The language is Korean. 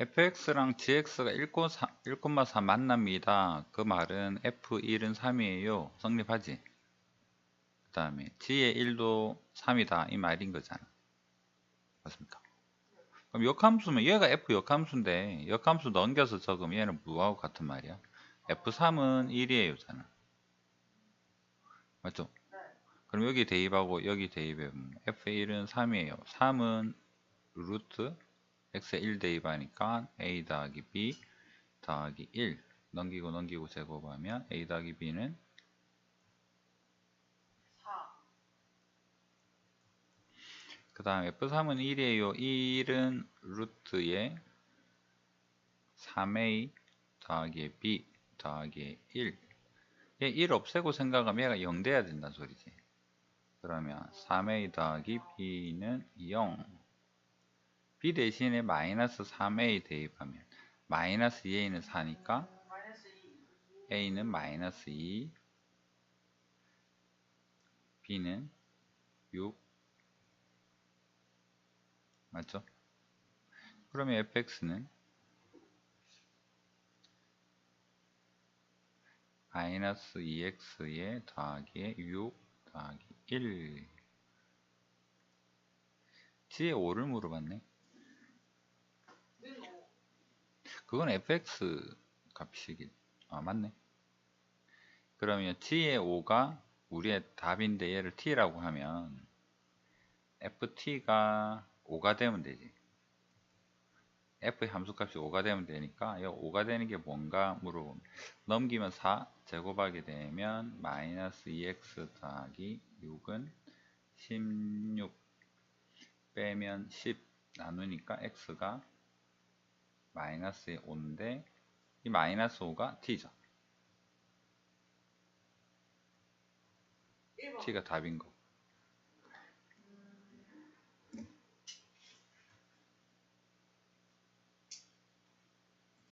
fx랑 gx가 1,4 만납니다. 그 말은 f1은 3이에요. 성립하지? 그 다음에 g의 1도 3이다. 이 말인 거잖아. 맞습니까? 그럼 역함수면 얘가 f 역함수인데 역함수 넘겨서 적으면 얘는 무하고 같은 말이야. f3은 1이에요. 잖아. 맞죠? 그럼 여기 대입하고 여기 대입하면 f1은 3이에요. 3은 루트 x에 1 대입하니까 a 더하기 b 더하기 1 넘기고 넘기고 제곱하면 a 더하기 b는 4. 그 다음 f3은 1이에요. 1은 루트에 3a 더하기 b 더하기 1 얘 1 없애고 생각하면 얘가 0 돼야 된다는 소리지. 그러면 3a 더하기 b는 0 b 대신에 마이너스 3a 대입하면 마이너스 2a는 4니까 마이너스 2. a는 마이너스 2 b는 6 맞죠? 그러면 fx는 마이너스 2x에 더하기에 6 더하기 1 g에 5를 물어봤네 는 5. 그건 fx 값이긴 아 맞네. 그러면 t의 5가 우리의 답인데 얘를 t라고 하면 ft가 5가 되면 되지. F의 함수값이 5가 되면 되니까 이 5가 되는 게 뭔가 물어보면 넘기면 4 제곱하게 되면 마이너스 2x 더하기 6은 16 빼면 10 나누니까 x가 마이너스 5인데 이 마이너스 5가 t죠 1번. t가 답인 거고